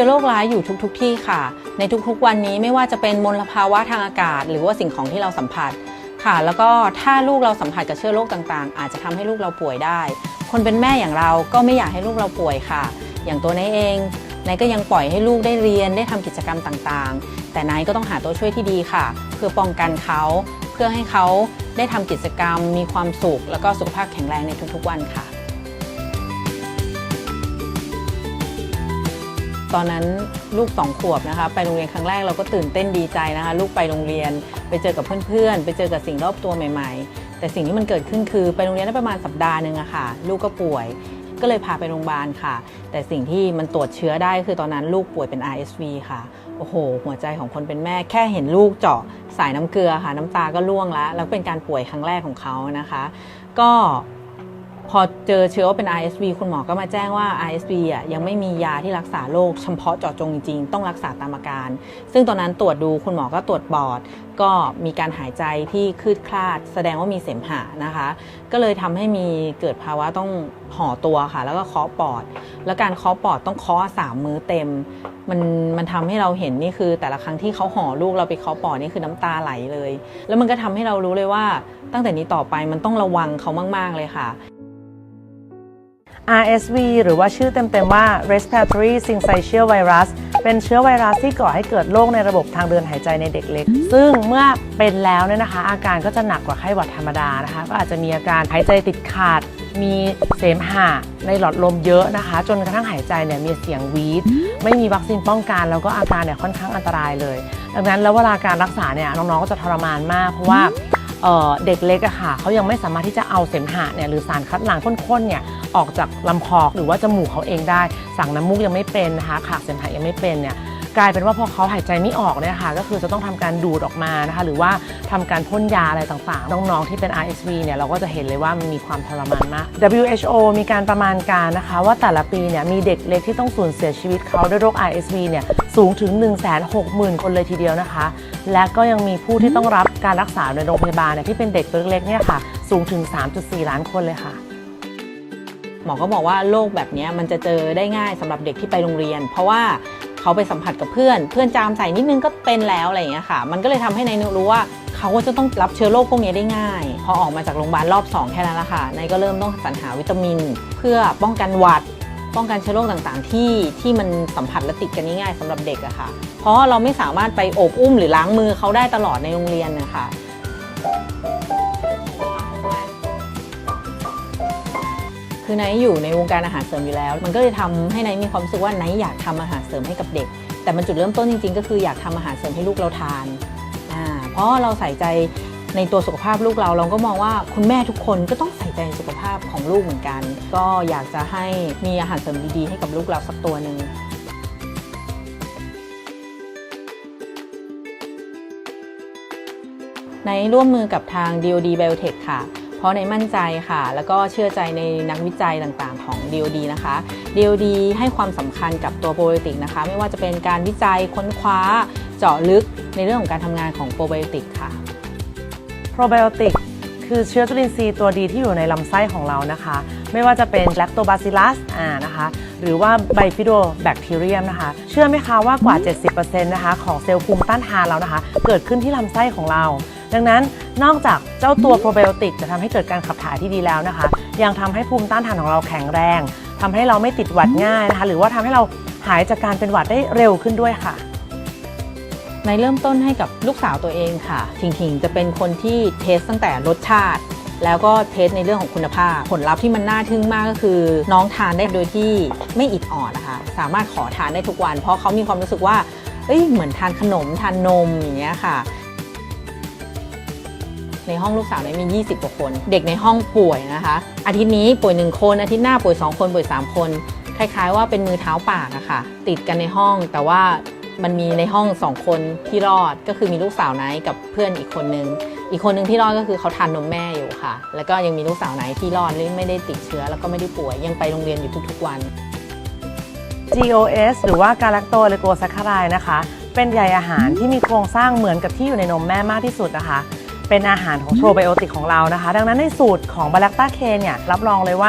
ชื้อโรคร้ายอยู่ทุกๆทที่ค่ะ ในทุกๆวันนี้ไม่ว่าจะเป็นมลภาวะทางอากาศ หรือว่าสิ่งของที่เราสัมผัสค่ะ แล้วก็ถ้าลูกเราสัมผัสกับเชื้อโรคต่างๆ อาจจะทำให้ลูกเราป่วยได้ คนเป็นแม่อย่างเราก็ไม่อยากให้ลูกเราป่วยค่ะ อย่างตัวนายเองนายก็ยังปล่อยให้ลูกได้เรียนได้ทำกิจกรรมต่างๆ แต่นายก็ต้องหาตัวช่วยที่ดีค่ะ เพื่อป้องกันเขาเพื่อให้เขาได้ทำกิจกรรม มีความสุข แล้วก็สุขภาพแข็งแรงในทุกๆวันค่ะ ตอนนั้นลูกสองขวบนะคะ ไปโรงเรียนครั้งแรกเราก็ตื่นเต้นดีใจนะคะ ลูกไปโรงเรียน ไปเจอกับเพื่อนๆ ไปเจอกับสิ่งรอบตัวใหม่ ๆ แต่สิ่งที่มันเกิดขึ้นคือไปโรงเรียนได้ประมาณสัปดาห์หนึ่งอะค่ะ ลูกก็ป่วย ก็เลยพาไปโรงพยาบาลค่ะ แต่สิ่งที่มันตรวจเชื้อได้คือตอนนั้นลูกป่วยเป็น RSV ค่ะ โอ้โห หัวใจของคนเป็นแม่แค่เห็นลูกเจาะสายน้ำเกลือค่ะ น้ำตาก็ร่วงแล้วแล้วเป็นการป่วยครั้งแรกของเขานะคะ ก็ พอเจอเชื้อว่าเป็น RSV คุณหมอก็มาแจ้งว่า RSV อะยังไม่มียาที่รักษาโรคเฉพาะเจาะจงจริงๆ ต้องรักษาตามอาการ ซึ่งตอนนั้นตรวจดูคุณหมอก็ตรวจปอด ก็มีการหายใจที่คืดคลาด แสดงว่ามีเสมหะนะคะ ก็เลยทำให้มีเกิดภาวะต้องห่อตัวค่ะ แล้วก็เคาะปอด แล้วการเคาะปอดต้องเคาะสามมือเต็ม มันมันทำให้เราเห็นนี่คือ แต่ละครั้งที่เขาห่อลูกเราไปเคาะปอดนี่คือน้ำตาไหลเลย แล้วมันก็ทำให้เรารู้เลยว่าตั้งแต่นี้ต่อไปมันต้องระวังเขามาก ๆ เลยค่ะ RSV หรือว่าชื่อเต็มๆว่า Respiratory Syncytial Virus เป็นเชื้อไวรัสที่ก่อให้เกิดโรคในระบบทางเดินหายใจในเด็กเล็ก ซึ่งเมื่อเป็นแล้วเนี่ยนะคะ อาการก็จะหนักกว่าไข้หวัดธรรมดานะคะ ก็อาจจะมีอาการหายใจติดขัดมีเสมหะในหลอดลมเยอะนะคะ จนกระทั่งหายใจเนี่ยมีเสียงหวีดไม่มีวัคซีนป้องกันแล้วก็อาการเนี่ยค่อนข้างอันตรายเลย ดังนั้นแล้วเวลาการรักษาเนี่ยน้องๆก็จะทรมานมากเพราะว่า เด็กเล็กอะค่ะเขายังไม่สามารถที่จะเอาเสมหะเนี่ยหรือสารคัดหลั่งข้นๆเนี่ยออกจากลำคอหรือว่าจมูกเขาเองได้ สั่งน้ำมูกยังไม่เป็นนะคะขาดเสมหะยังไม่เป็นเนี่ย กลายเป็นว่าพอเขาหายใจไม่ออกเนี่ยค่ะก็คือจะต้องทำการดูดออกมานะคะหรือว่าทำการพ่นยาอะไรต่างๆ น้องๆที่เป็น RSV เนี่ยเราก็จะเห็นเลยว่ามันมีความทรมานมาก WHO มีการประมาณการนะคะว่าแต่ละปีเนี่ยมีเด็กเล็กที่ต้องสูญเสียชีวิตเขาด้วยโรค RSV เนี่ยสูงถึง 160,000 คนเลยทีเดียวนะคะ และก็ยังมีผู้ที่ต้องรับการรักษาในโรงพยาบาลเนี่ยที่เป็นเด็กตัวเล็กๆเนี่ยค่ะสูงถึง 3.4 ล้านคนเลยค่ะหมอก็บอกว่าโรคแบบนี้มันจะเจอได้ง่ายสำหรับเด็กที่ไปโรงเรียน เพราะว่า เขาไปสัมผัสกับเพื่อน เพื่อนจามใส่นิดนึงก็เป็นแล้วอะไรอย่างเงี้ยค่ะ มันก็เลยทำให้นายนุรู้ว่าเขาก็จะต้องรับเชื้อโรคพวกนี้ได้ง่าย พอออกมาจากโรงพยาบาลรอบ 2 แค่นั้นละค่ะนายก็เริ่มต้องสรรหาวิตามิน เพื่อป้องกันหวัด ป้องกันเชื้อโรคต่างๆ ที่ที่มันสัมผัสและติดกันง่ายๆสำหรับเด็กอะค่ะ เพราะเราไม่สามารถไปโอบอุ้มหรือล้างมือเขาได้ตลอดในโรงเรียนนะคะ คือไนท์อยู่ในวงการอาหารเสริมอยู่แล้ว มันก็เลยทำให้ไนท์มีความรู้สึกว่าไนท์อยากทำอาหารเสริมให้กับเด็ก แต่มันจุดเริ่มต้นจริง ๆ ก็คืออยากทำอาหารเสริมให้ลูกเราทานอ่าเพราะเราใส่ใจในตัวสุขภาพลูกเราเราก็มองว่าคุณแม่ทุกคนก็ต้องใส่ใจในสุขภาพของลูกเหมือนกัน ก็อยากจะให้มีอาหารเสริมดีๆให้กับลูกเราสักตัวหนึ่งในร่วมมือกับทาง DoD Biotech ค่ะ เพราะในมั่นใจค่ะ แล้วก็เชื่อใจในนักวิจัยต่างๆ ของ DoD นะคะ DoD ให้ความสำคัญกับตัวโปรไบโอติกนะคะ ไม่ว่าจะเป็นการวิจัยค้นคว้าเจาะลึกในเรื่องของการทำงานของโปรไบโอติกค่ะโปรไบโอติกคือเชื้อจุลินทรีย์ตัวดีที่อยู่ในลำไส้ของเรานะคะ ไม่ว่าจะเป็น Lactobacillus อ่านะคะ หรือว่า Bifidobacterium นะคะ เชื่อไหมคะว่ากว่า 70%นะคะของเซลล์ภูมิต้านทานเรานะคะ เกิดขึ้นที่ลำไส้ของเรา ดังนั้นนอกจากเจ้าตัวโปรไบโอติกจะทำให้เกิดการขับถ่ายที่ดีแล้วนะคะ ยังทำให้ภูมิต้านทานของเราแข็งแรงทำให้เราไม่ติดหวัดง่ายนะคะ หรือว่าทำให้เราหายจากการเป็นหวัดได้เร็วขึ้นด้วยค่ะในเริ่มต้นให้กับลูกสาวตัวเองค่ะถิงถิงๆจะเป็นคนที่เทสตั้งแต่รสชาติ แล้วก็เทสในเรื่องของคุณภาพ ผลลัพธ์ที่มันน่าทึ่งมากก็คือ น้องทานได้โดยที่ไม่อิดออดนะคะ สามารถขอทานได้ทุกวัน เพราะเขามีความรู้สึกว่าเอ้ยเหมือนทานขนมทานนมอย่างเงี้ยค่ะ ในห้องลูกสาวเนี่ยมี 20กว่าคน เด็กในห้องป่วยนะคะ อาทิตย์นี้ป่วย 1 คน อาทิตย์หน้าป่วย 2 คน ป่วย 3 คน คล้ายๆ ว่าเป็นมือเท้าปากอะค่ะ ติดกันในห้องแต่ว่ามันมีในห้อง 2 คนที่รอดก็คือมีลูกสาวไนท์กับเพื่อนอีกคนนึง อีกคนนึงที่รอดก็คือเขาทานนมแม่อยู่ค่ะ แล้วก็ยังมีลูกสาวไนท์ที่รอดไม่ได้ติดเชื้อ แล้วก็ไม่ได้ป่วยยังไปโรงเรียนอยู่ทุกๆวัน GOS หรือว่าการแลคโตเลโกแซคคารายนะคะ เป็นใยอาหารที่มีโครงสร้างเหมือนกับที่อยู่ในนมแม่มากที่สุดนะคะ เป็นอาหารของโปรไบโอติกของเรานะคะ ดังนั้นในสูตรของบาแลคตาเคนเนี่ยรับรองเลยว่า